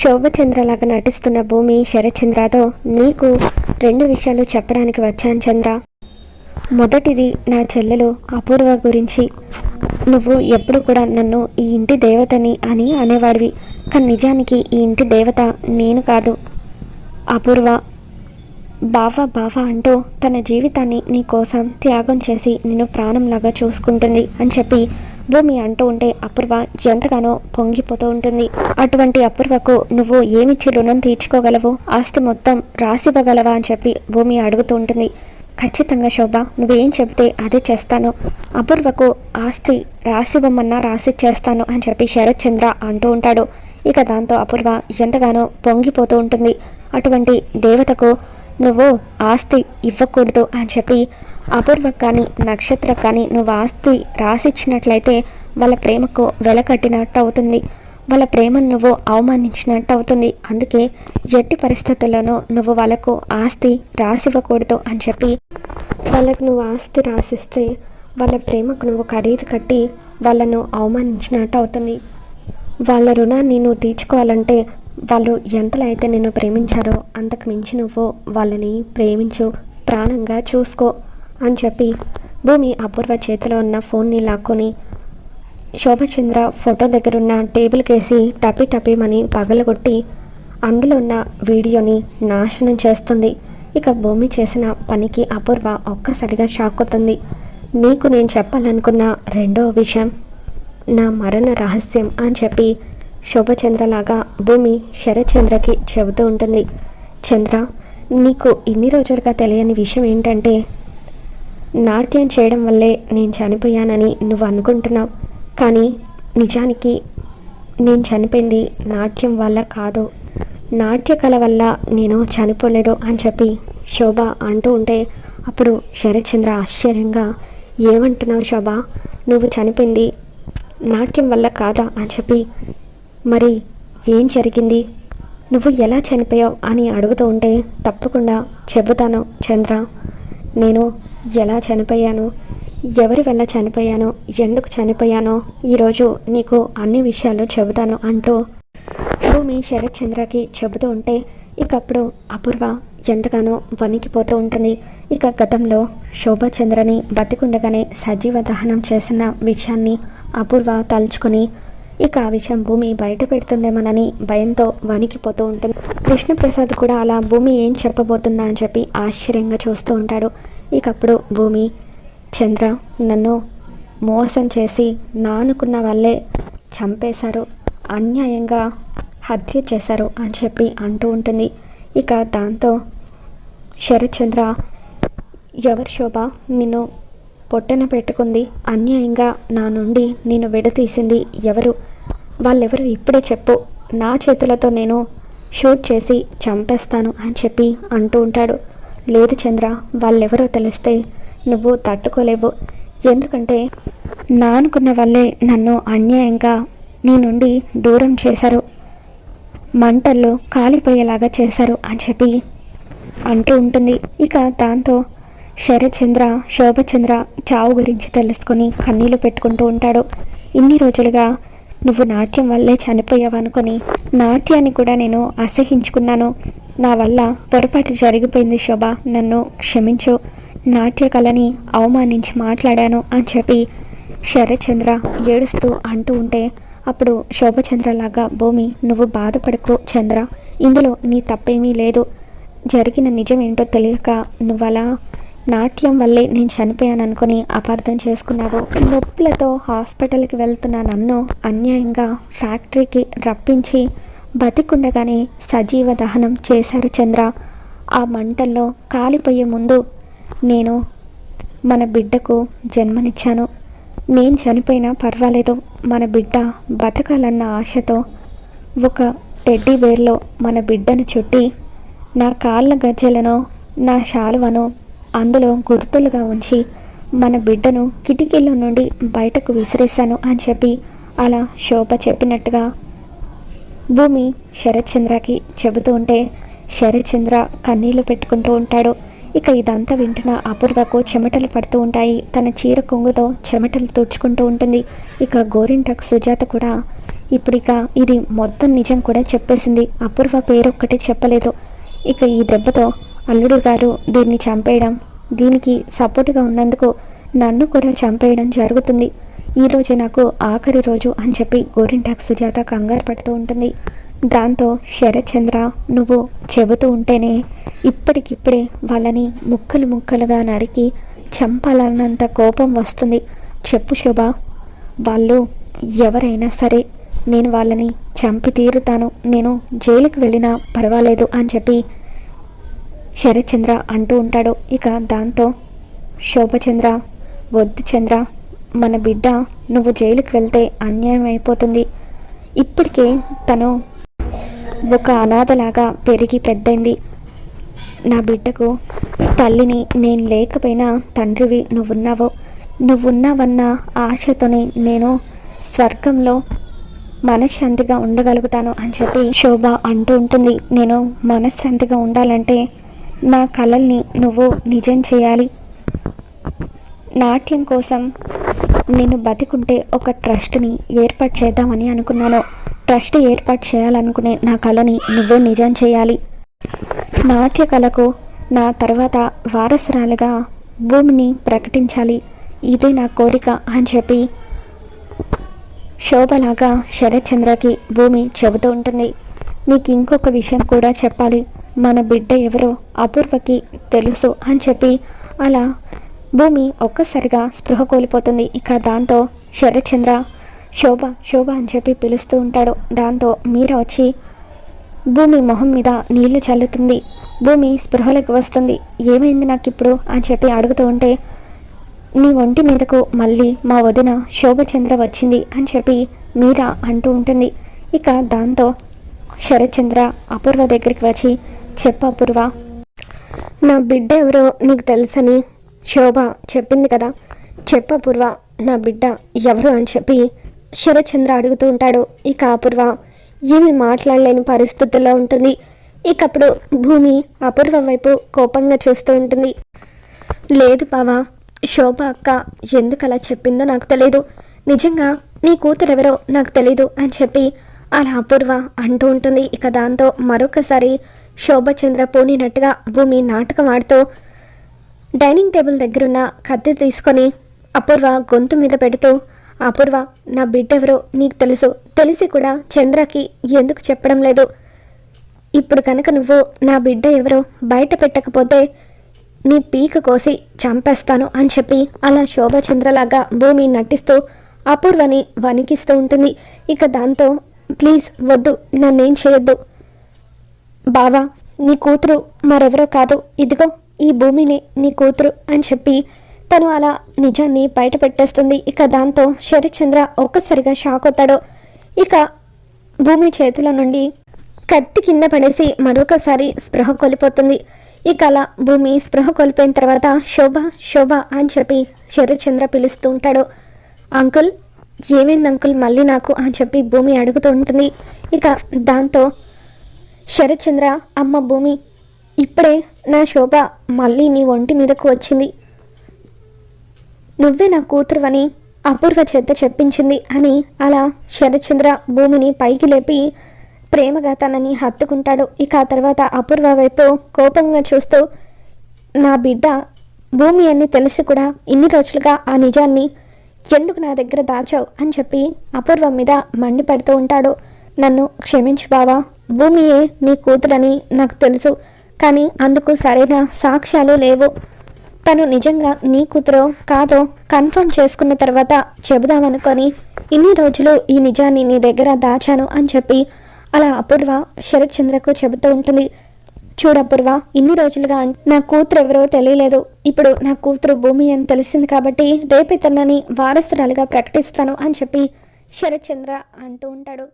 శోభచంద్రలాగా నటిస్తున్న భూమి శరచంద్రతో నీకు రెండు విషయాలు చెప్పడానికి వచ్చాను చంద్ర. మొదటిది నా చెల్లెలు అపూర్వ గురించి. నువ్వు ఎప్పుడు కూడా నన్ను ఈ ఇంటి దేవతని అని అనేవాడివి కానీ నిజానికి ఈ ఇంటి దేవత నేను కాదు. అపూర్వ బావ బావ అంటూ తన జీవితాన్ని నీ కోసం త్యాగం చేసి నిన్ను ప్రాణంలాగా చూసుకుంటుంది అని చెప్పి భూమి అంటూ ఉంటే అపూర్వ ఎంతగానో పొంగిపోతూ ఉంటుంది. అటువంటి అపూర్వకు నువ్వు ఏమిచ్చి రుణం తీర్చుకోగలవు? ఆస్తి మొత్తం రాసివ్వగలవా అని చెప్పి భూమి అడుగుతూ ఉంటుంది. ఖచ్చితంగా శోభ నువ్వేం చెబితే అదే చేస్తాను. అపూర్వకు ఆస్తి రాసివ్వమన్నా రాసి చేస్తాను అని చెప్పి శరత్ చంద్ర అంటూ ఉంటాడు. ఇక దాంతో అపూర్వ ఎంతగానో పొంగిపోతూ ఉంటుంది. అటువంటి దేవతకు నువ్వు ఆస్తి ఇవ్వకూడదు అని చెప్పి అపూర్వ కానీ నక్షత్ర కానీ నువ్వు ఆస్తి రాసిచ్చినట్లయితే వాళ్ళ ప్రేమకు వెల కట్టినట్టు అవుతుంది వాళ్ళ ప్రేమను నువ్వు అవమానించినట్టు అవుతుంది అందుకే ఎట్టి పరిస్థితుల్లోనూ నువ్వు వాళ్ళకు ఆస్తి రాసివ్వకూడదు అని చెప్పి వాళ్ళకు నువ్వు ఆస్తి రాసిస్తే వాళ్ళ ప్రేమకు నువ్వు ఖరీదు కట్టి వాళ్ళను అవమానించినట్టు అవుతుంది వాళ్ళ రుణాన్ని నువ్వు తీర్చుకోవాలంటే వాళ్ళు ఎంతలో అయితే నిన్ను ప్రేమించారో అంతకు మించి నువ్వు వాళ్ళని ప్రేమించు ప్రాణంగా చూసుకో. అని చెప్పి భూమి అపూర్వ చేతిలో ఉన్న ఫోన్ని లాక్కొని శోభచంద్ర ఫోటో దగ్గరున్న టేబుల్కేసి టపి టపిమని పగలగొట్టి అందులో ఉన్న వీడియోని నాశనం చేస్తుంది. ఇక భూమి చేసిన పనికి అపూర్వ ఒక్కసారిగా షాక్ అవుతుంది నీకు నేను చెప్పాలనుకున్న రెండో విషయం నా మరణ రహస్యం అని చెప్పి శోభచంద్రలాగా భూమి శరత్చంద్రకి చెబుతూ ఉంటుంది. చంద్ర నీకు ఇన్ని రోజులుగా తెలియని విషయం ఏంటంటే నాట్యం చేయడం వల్లే నేను చనిపోయానని నువ్వు అనుకుంటున్నావు. కానీ నిజానికి నేను చనిపోయింది నాట్యం వల్ల కాదు. నాట్య కళ వల్ల నేను చనిపోలేదు అని చెప్పి శోభ అంటూ ఉంటే అప్పుడు శరత్చంద్ర ఆశ్చర్యంగా ఏమంటున్నావు శోభ? నువ్వు చనిపోయింది నాట్యం వల్ల కాదా? అని చెప్పి మరి ఏం జరిగింది? నువ్వు ఎలా చనిపోయావు? అని అడుగుతూ ఉంటే తప్పకుండా చెబుతాను చంద్ర. నేను ఎలా చనిపోయాను? ఎవరి వల్ల చనిపోయానో? ఎందుకు చనిపోయానో? ఈరోజు నీకు అన్ని విషయాలు చెబుతాను అంటూ భూమి శరత్ చంద్రకి చెబుతూ ఉంటే ఇకప్పుడు అపూర్వ ఎంతగానో వణికిపోతూ ఉంటుంది. ఇక గతంలో శోభచంద్రని బతికుండగానే సజీవ దహనం చేసిన విషయాన్ని అపూర్వ తలుచుకొని ఇక ఆ విషయం భూమి బయట పెడుతుందేమోనని భయంతో వణికిపోతూ ఉంటుంది. కృష్ణప్రసాద్ కూడా అలా భూమి ఏం చెప్పబోతుందా అని చెప్పి ఆశ్చర్యంగా చూస్తూ ఉంటాడు. ఇకప్పుడు భూమి చంద్ర నన్ను మోసం చేసి నానుకున్న వాళ్ళే చంపేశారు. అన్యాయంగా హత్య చేశారు అని చెప్పి అంటూ ఉంటుంది. ఇక దాంతో శరత్చంద్ర ఎవరి శోభ? నిన్ను పొట్టన పెట్టుకుంది. అన్యాయంగా నా నుండి నేను విడతీసింది ఎవరు? వాళ్ళెవరు? ఇప్పుడే చెప్పు. నా చేతులతో నేను షూట్ చేసి చంపేస్తాను అని చెప్పి అంటూ ఉంటాడు. లేదు చంద్ర వాళ్ళెవరో తెలిస్తే నువ్వు తట్టుకోలేవు. ఎందుకంటే నా అనుకున్న వాళ్ళే నన్ను అన్యాయంగా నీ నుండి దూరం చేశారు. మంటల్లో కాలిపోయేలాగా చేశారు అని చెప్పి అంటూ ఉంటుంది. ఇక దాంతో శరచంద్ర శోభచంద్ర చావు గురించి తెలుసుకొని కన్నీళ్ళు పెట్టుకుంటూ ఉంటాడు. ఇన్ని రోజులుగా నువ్వు నాట్యం వల్లే చనిపోయావనుకొని నాట్యాన్ని కూడా నేను అసహించుకున్నాను. నా వల్ల పొరపాటు జరిగిపోయింది శోభ. నన్ను క్షమించు. నాట్య కళని అవమానించి మాట్లాడాను అని చెప్పి శరత్చంద్ర ఏడుస్తూ అంటూ ఉంటే అప్పుడు శోభచంద్రలాగా భూమి నువ్వు బాధపడకు చంద్ర. ఇందులో నీ తప్పేమీ లేదు. జరిగిన నిజం ఏంటో తెలియక నువ్వలా నాట్యం వల్లే నేను చనిపోయాను అనుకుని అపార్థం చేసుకున్నావు. నొప్పులతో హాస్పిటల్కి వెళ్తున్న నన్ను అన్యాయంగా ఫ్యాక్టరీకి రప్పించి బతికుండగానే సజీవ దహనం చేశారు చంద్ర. ఆ మంటల్లో కాలిపోయే ముందు నేను మన బిడ్డకు జన్మనిచ్చాను. నేను చనిపోయినా పర్వాలేదు. మన బిడ్డ బతకాలన్న ఆశతో ఒక టెడ్డీ బేర్లో మన బిడ్డను చుట్టి నా కాళ్ళ గజ్జెలను నా శాలువను అందులో గుర్తులుగా ఉంచి మన బిడ్డను కిటికీలో నుండి బయటకు విసిరేశాను అని చెప్పి అలా శోభ చెప్పినట్టుగా భూమి శరత్చంద్రకి చెబుతూ ఉంటే శరత్చంద్ర కన్నీళ్ళు పెట్టుకుంటూ ఉంటాడు. ఇక ఇదంతా వింటున్న అపూర్వకు చెమటలు పడుతూ ఉంటాయి. తన చీర కొంగుతో చెమటలు తుడుచుకుంటూ ఉంటుంది. ఇక గోరింటకు సుజాత కూడా ఇప్పుడిక ఇది మొత్తం నిజం కూడా చెప్పేసింది. అపూర్వ పేరు ఒక్కటే చెప్పలేదు. ఇక ఈ దెబ్బతో అల్లుడు గారు దీన్ని చంపేయడం దీనికి సపోర్ట్గా ఉన్నందుకు నన్ను కూడా చంపేయడం జరుగుతుంది. ఈరోజు నాకు ఆఖరి రోజు అని చెప్పి గోరింటాక్ సుజాత కంగారు పడుతూ ఉంటుంది. దాంతో శరత్చంద్ర నువ్వు చెబుతూ ఉంటేనే ఇప్పటికిప్పుడే వాళ్ళని ముక్కలు ముక్కలుగా నరికి చంపాలన్నంత కోపం వస్తుంది. చెప్పు శోభ వాళ్ళు ఎవరైనా సరే నేను వాళ్ళని చంపి తీరుతాను. నేను జైలుకి వెళ్ళినా పర్వాలేదు అని చెప్పి శరత్చంద్ర అంటూ ఉంటాడు. ఇక దాంతో శోభచంద్ర వద్దు చంద్ర మన బిడ్డ నువ్వు జైలుకి వెళ్తే అన్యాయం అయిపోతుంది. ఇప్పటికే తను ఒక అనాథలాగా పెరిగి పెద్దయింది. నా బిడ్డకు తల్లిని నేను లేకపోయినా తండ్రివి నువ్వున్నావో. నువ్వున్నావన్న ఆశతోనే నేను స్వర్గంలో మనశ్శాంతిగా ఉండగలుగుతాను అని చెప్పి శోభ అంటూ ఉంటుంది. నేను మనశ్శాంతిగా ఉండాలంటే నా కళల్ని నువ్వు నిజం చేయాలి. నాట్యం కోసం నేను బతికుంటే ఒక ట్రస్ట్ని ఏర్పాటు చేద్దామని అనుకున్నాను. ట్రస్ట్ ఏర్పాటు చేయాలనుకునే నా కళని నువ్వే నిజం చేయాలి. నాట్య కళకు నా తర్వాత వారసురాలుగా భూమిని ప్రకటించాలి. ఇదే నా కోరిక అని చెప్పి శోభలాగా శరత్చంద్రకి భూమి చెబుతూ ఉంటుంది. నీకు ఇంకొక విషయం కూడా చెప్పాలి. మన బిడ్డ ఎవరో అపూర్వకి తెలుసు అని చెప్పి అలా భూమి ఒక్కసారిగా స్పృహ కోల్పోతుంది. ఇక దాంతో శరత్చంద్ర శోభ శోభ అని చెప్పి పిలుస్తూ ఉంటాడు. దాంతో మీరా వచ్చి భూమి మొహం మీద నీళ్ళు చల్లుతుంది. భూమి స్పృహలోకి వస్తుంది. ఏమైంది నాకు ఇప్పుడు? అని చెప్పి అడుగుతూ ఉంటే నీ ఒంటి మీదకు మళ్ళీ మా వదిన శోభచంద్ర వచ్చింది అని చెప్పి మీరా అంటూ ఉంటుంది. ఇక దాంతో శరత్చంద్ర అపూర్వ దగ్గరికి వచ్చి చెప్పు అపూర్వ నా బిడ్డ ఎవరో నీకు తెలుసని శోభ చెప్పింది కదా. చెప్ప అపూర్వ నా బిడ్డ ఎవరు అని చెప్పి శరచంద్ర అడుగుతూ ఉంటాడు. ఇక అపూర్వ ఏమి మాట్లాడలేని పరిస్థితుల్లో ఉంటుంది. ఇకప్పుడు భూమి అపూర్వ వైపు కోపంగా చూస్తూ ఉంటుంది. లేదు బావా శోభ అక్క ఎందుకు అలా చెప్పిందో నాకు తెలియదు నిజంగా నీ కూతురు ఎవరో నాకు తెలీదు అని చెప్పి అలా అపూర్వ అంటూ ఉంటుంది. ఇక దాంతో మరొకసారి శోభచంద్ర పోనినట్టుగా భూమి నాటకం ఆడుతూ డైనింగ్ టేబుల్ దగ్గరున్న కత్తి తీసుకొని అపూర్వ గొంతు మీద పెడుతూ అపూర్వ నా బిడ్డెవరో నీకు తెలుసు. తెలిసి కూడా చంద్రకి ఎందుకు చెప్పడం లేదు? ఇప్పుడు కనుక నువ్వు నా బిడ్డ ఎవరో బయట పెట్టకపోతే నీ పీక కోసి చంపేస్తాను అని చెప్పి అలా శోభచంద్రలాగా భూమి నటిస్తూ అపూర్వని వణికిస్తూ ఉంటుంది. ఇక దాంతో ప్లీజ్ వద్దు నన్నేం చేయొద్దు. బావా నీ కూతురు మరెవరో కాదు. ఇదిగో ఈ భూమిని నీ కూతురు అని చెప్పి తను అలా నిజాన్ని బయట పెట్టేస్తుంది ఇక దాంతో శరత్చంద్ర ఒక్కసారిగా షాక్ అవుతాడు. ఇక భూమి చేతుల నుండి కత్తి కింద పడేసి మరొకసారి స్పృహ కోల్పోతుంది. ఇక అలా భూమి స్పృహ కోల్పోయిన తర్వాత శోభ శోభ అని చెప్పి శరత్చంద్ర పిలుస్తూ ఉంటాడు. అంకుల్ ఏమైంది అంకుల్? మళ్ళీ నాకు అని చెప్పి భూమి అడుగుతూ ఉంటుంది. ఇక దాంతో శరత్చంద్ర అమ్మ భూమి ఇప్పుడే నా శోభ మళ్ళీ నీ ఒంటి మీదకు వచ్చింది. నువ్వే నా కూతురువని అపూర్వ చేత చెప్పించింది అని అలా శరచంద్ర భూమిని పైకి లేపి ప్రేమగా తనని హత్తుకుంటాడు. ఇక ఆ తర్వాత అపూర్వ వైపు కోపంగా చూస్తూ నా బిడ్డ భూమి అని తెలిసి కూడా ఇన్ని రోజులుగా ఆ నిజాన్ని ఎందుకు నా దగ్గర దాచావు? అని చెప్పి అపూర్వ మీద మండిపడుతూ ఉంటాడు. నన్ను క్షమించు బావా భూమియే నీ కూతురని నాకు తెలుసు. కానీ అందుకు సరైన సాక్ష్యాలు లేవు. తను నిజంగా నీ కూతురో కాదో కన్ఫర్మ్ చేసుకున్న తర్వాత చెబుదామనుకొని ఇన్ని రోజులు ఈ నిజాన్ని నీ దగ్గర దాచాను అని చెప్పి అలా అపూర్వ శరత్చంద్రకు చెబుతూ ఉంటుంది. చూడపూర్వ ఇన్ని రోజులుగా నా కూతురు ఎవరో తెలియలేదు. ఇప్పుడు నా కూతురు భూమి అని తెలిసింది కాబట్టి రేపే తనని వారసురాలుగా ప్రకటిస్తాను అని చెప్పి శరత్చంద్ర అంటూ ఉంటాడు.